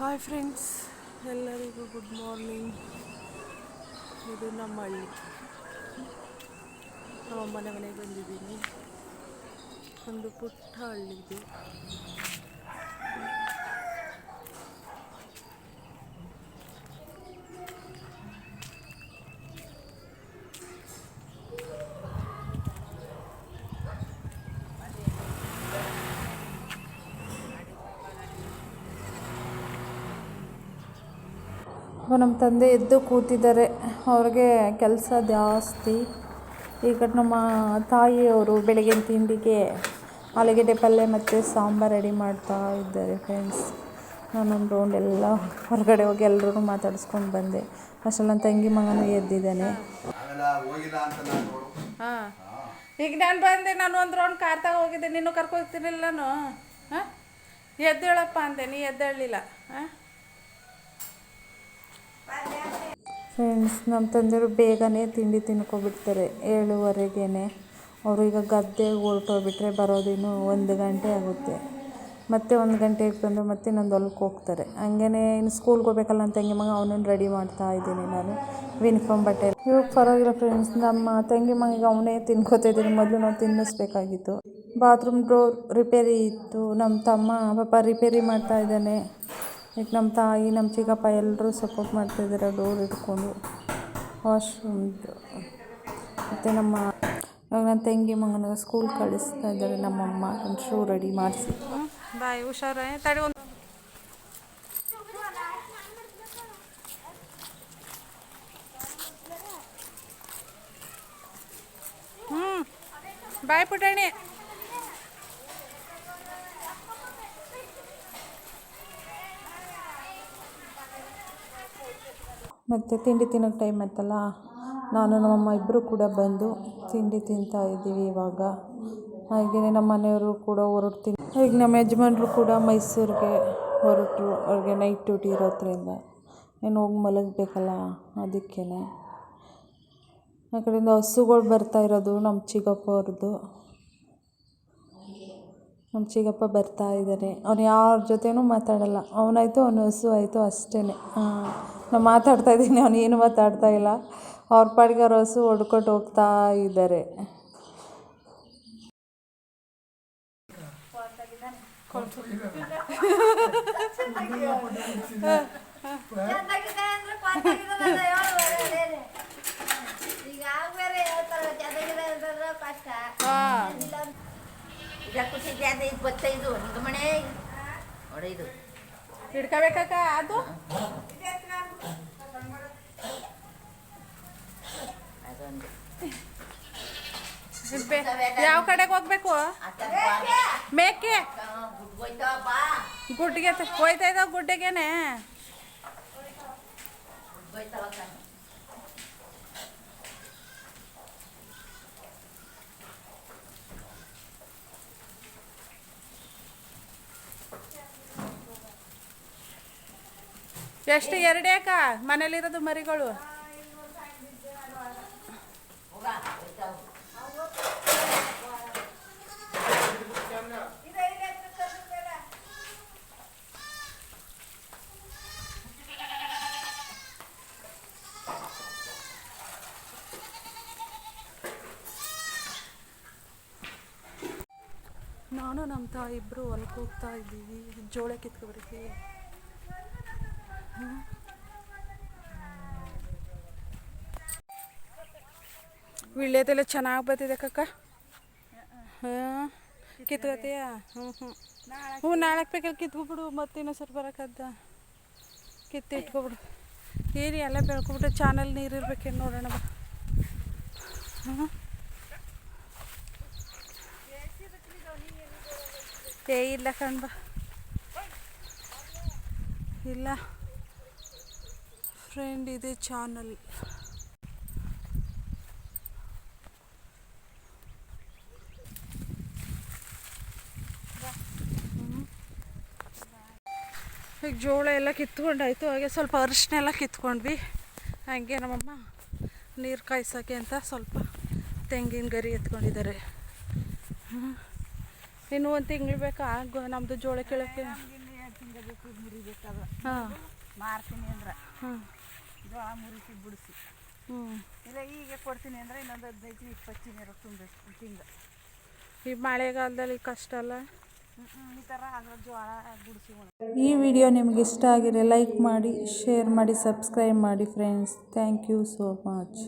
Hi friends ಎಲ್ಲರಿಗೂ good morning ಇದು ನಮ್ಮ ಹಳ್ಳಿ. ನಮ್ಮ ಅಮ್ಮನ ಮನೆಗೆ ಬಂದಿದ್ದೀನಿ. ಒಂದು ಪುಟ್ಟ ಹಳ್ಳಿ ನಮ್ಮ ತಂದೆ ಎದ್ದು ಕೂತಿದ್ದಾರೆ. ಅವ್ರಿಗೆ ಕೆಲಸ ಜಾಸ್ತಿ. ಈಗ ನಮ್ಮ ತಾಯಿಯವರು ಬೆಳಗಿನ ತಿಂಡಿಗೆ ಆಲೂಗೆಡ್ಡೆ ಪಲ್ಯ ಮತ್ತು ಸಾಂಬಾರು ರೆಡಿ ಮಾಡ್ತಾ ಇದ್ದಾರೆ ಫ್ರೆಂಡ್ಸ್ ನಾನೊಂದು ರೌಂಡ್ ಎಲ್ಲ ಹೊರಗಡೆ ಹೋಗಿ ಎಲ್ಲರೂ ಮಾತಾಡಿಸ್ಕೊಂಡು ಬಂದೆ. ಅಷ್ಟರಲ್ಲಿ ನನ್ನ ತಂಗಿ ಮಗನೂ ಎದ್ದಿದ್ದಾನೆ. ಹಾಂ. ಈಗ ನಾನು ಬಂದೆ, ನಾನು ಒಂದು ರೌಂಡ್ ಕಾರ್ ತಗೋ ಹೋಗಿದ್ದೆ. ನೀನು ಕರ್ಕೊಗ್ತೀನಿಲ್ಲ ನಾನು? ಹಾಂ? ಎದ್ದೇಳಪ್ಪ ಅಂದೆ. ನೀ ಎದ್ದೇಳಲಿಲ್ಲ. ಹಾಂ? ಫ್ರೆಂಡ್ಸ್ ನಮ್ಮ ತಂದೆಯವರು ಬೇಗನೆ ತಿಂಡಿ ತಿನ್ಕೊಬಿಡ್ತಾರೆ ಏಳುವರೆಗೇ ಅವರು ಈಗ ಗದ್ದೆಗೆ ಹೊರಟೋಗ್ಬಿಟ್ರೆ ಬರೋದಿನ್ನು ಒಂದು ಗಂಟೆ ಆಗುತ್ತೆ. ಮತ್ತೆ ಒಂದು ಗಂಟೆಗೆ ಬಂದು ಮತ್ತೆ ನಂದು ಹೊಲಕ್ಕೆ ಹೋಗ್ತಾರೆ. ಹಂಗೇ ಇನ್ನು ಸ್ಕೂಲ್ಗೆ ಹೋಗ್ಬೇಕಲ್ಲ ಅಂತ ತಂಗಿ ಮಗ, ಅವನನ್ನು ರೆಡಿ ಮಾಡ್ತಾ ಇದ್ದೀನಿ ನಾನು. ಯೂನಿಫಾರ್ಮ್ ಬಟ್ಟೆ ಇವಾಗ ಪರವಾಗಿಲ್ಲ ಫ್ರೆಂಡ್ಸ್ ನಮ್ಮ ತಂಗಿ ಮಗಿಗೆ ಅವನೇ ತಿನ್ಕೋತಾ ಇದ್ದೀನಿ. ಮೊದಲು ನಾವು ತಿನ್ನಿಸ್ಬೇಕಾಗಿತ್ತು. ಬಾತ್ರೂಮ್ ಡೋರ್ ರಿಪೇರಿ ಇತ್ತು. ನಮ್ಮ ತಮ್ಮ ಪಾಪ ರಿಪೇರಿ ಮಾಡ್ತಾ ಇದ್ದಾನೆ. ಈಗ ನಮ್ಮ ತಾಯಿ, ನಮ್ಮ ಚಿಕ್ಕಪ್ಪ ಎಲ್ಲರೂ ಸಪೋರ್ಟ್ ಮಾಡ್ತಾಯಿದ್ದಾರೆ ಡೋರ್ ಇಟ್ಕೊಂಡು ವಾಶ್ರೂಮ್ದು ಮತ್ತು ನಮ್ಮ ನನ್ನ ತಂಗಿ ಮಗನ ಸ್ಕೂಲ್ ಕಳಿಸ್ತಾ ಇದ್ದಾರೆ, ನಮ್ಮಮ್ಮ ಶೂ ರೆಡಿ ಮಾಡಿಸಿ. ಬಾಯ್, ಹುಷಾರ ತಡೆ ಒಂದು. ಬಾಯ್ ಪುಟಾಣಿ. ಮತ್ತು ತಿಂಡಿ ತಿನ್ನೋಕ್ಕೆ ಟೈಮ್ ಆಯ್ತಲ್ಲ, ನಾನು ನಮ್ಮಮ್ಮ ಇಬ್ಬರು ಕೂಡ ಬಂದು ತಿಂಡಿ ತಿಂತಾ ಇದ್ದೀವಿ ಇವಾಗ. ಹಾಗೆಯೇ ನಮ್ಮ ಮನೆಯವರು ಕೂಡ ಹೊರಡ್ತೀನಿ ಈಗ ನಮ್ಮ ಯಜಮಾನ್ರು ಕೂಡ ಮೈಸೂರಿಗೆ ಹೊರಟರು. ಅವ್ರಿಗೆ ನೈಟ್ ಡ್ಯೂಟಿ ಇರೋದ್ರಿಂದ. ಏನು ಹೋಗಿ ಮಲಗಬೇಕಲ್ಲ ಅದಕ್ಕೇ ಆ ಕಡೆಯಿಂದ ಹಸುಗಳು ಬರ್ತಾ ಇರೋದು ನಮ್ಮ ಚಿಕ್ಕಪ್ಪ ಅವ್ರದ್ದು ನಮ್ಮ ಚಿಕ್ಕಪ್ಪ ಬರ್ತಾ ಇದ್ದಾನೆ ಅವ್ನು ಯಾರ ಜೊತೆನೂ ಮಾತಾಡಲ್ಲ. ಅವನಾಯಿತು, ಅವನ ಹಸು ಆಯಿತು ಅಷ್ಟೇ ನಾನು ಮಾತಾಡ್ತಾ ಇದ್ದೀನಿ ಅವನು ಏನು ಮಾತಾಡ್ತಾ ಇಲ್ಲ. ಅವ್ರ ಪಾಡಿಗೆ ಅವ್ರ ಹಸು ಹೊಡ್ಕೊಂಡು ಹೋಗ್ತಾ ಇದ್ದಾರೆ. ಇಪ್ಪತ್ತೈದು ಒಂದು ಮನೆ ಹೊಡೆದು ಹಿಡ್ಕೋಬೇಕಾಕ ಅದು? ಯಾವ ಕಡೆಗೆ ಹೋಗ್ಬೇಕು? ಮೇಕೆ. ಗುಡ್ಗೆ ಹೋಯ್ತಾ ಇದ್ದಾವ ಗುಡ್ಡೆಗೇನೆ. ಎಷ್ಟು ಎರಡೇಕ ಮನೇಲಿರೋದು ಮರಿಗಳು? ನಾನು ನಮ್ಮ ತಾಯಿ ಇಬ್ಬರು ಹೊಲಕ್ಕೆ ಹೋಗ್ತಾ ಇದ್ದೀವಿ. ಜೋಳ ಕಿತ್ಕೊಬರ್ತೀವಿ ವಿಳ್ಯದೆಲ್ಲ ಚೆನ್ನಾಗಿ ಬರ್ತಿದೆ ಕಕ್ಕ. ಹಾಂ. ಕಿತ್ಕೋತೀಯ? ಹ್ಞೂ ಹ್ಞೂ ಹ್ಞೂ ನಾಳೆ ಬೇಕಲ್ಲಿ ಕಿತ್ಕೊಬಿಡು. ಮತ್ತೆ ಸ್ವಲ್ಪ ಬರೋಕ್ಕದ್ದ ಕಿತ್ತು ಇಟ್ಕೊಬಿಡು ಏರಿ ಎಲ್ಲ ಬೆಳ್ಕೊಬಿಟ್ಟು ಚಾನಲ್ ನೀರು ಇರ್ಬೇಕೇನು ನೋಡೋಣ ಏ, ಇಲ್ಲ ಕಣ್ಬ ಇಲ್ಲ. ಫ್ರೆಂಡ್ ಇದೆ ಚಾನಲ್ ಈಗ ಜೋಳ ಎಲ್ಲ ಕಿತ್ಕೊಂಡಾಯ್ತು, ಹಾಗೆ ಸ್ವಲ್ಪ ಅರಿಶಿನ ಎಲ್ಲ ಕಿತ್ಕೊಂಡ್ವಿ. ಹಾಗೆ ನಮ್ಮಮ್ಮ ನೀರು ಕಾಯಿಸೋಕ್ಕೆ ಅಂತ ಸ್ವಲ್ಪ ತೆಂಗಿನ ಗರಿ ಎತ್ಕೊಂಡಿದ್ದಾರೆ. ಇನ್ನು ಒಂದು ತಿಂಗಳು ಬೇಕಾ? ನಮ್ದು ನಮ್ಮದು ಜೋಳ ಕೇಳಕ್ಕೆ. ಹಾಂ. ಮಾರ್ತೀನಿ ಅಂದ್ರೆ. ಹಾಂ ಜೋಳ ಮುರಿಸಿ ಬಿಡಿಸಿ. ಹ್ಞೂ ಇಲ್ಲ ಈಗ ಕೊಡ್ತೀನಿ ಅಂದರೆ ಇನ್ನೊಂದು ಹದಿನೈದು ಇಪ್ಪತ್ತು ಚೀನಿರು ತುಂಬಬೇಕು ತಿಂಗ ಈ ಮಳೆಗಾಲದಲ್ಲಿ ಕಷ್ಟ ಅಲ್ಲ? ಆಗೋ ಈ ವಿಡಿಯೋ ನಿಮ್ಗೆ ಇಷ್ಟ ಆಗಿದ್ರೆ ಲೈಕ್ ಮಾಡಿ ಶೇರ್ ಮಾಡಿ ಸಬ್ಸ್ಕ್ರೈಬ್ ಮಾಡಿ friends thank you so much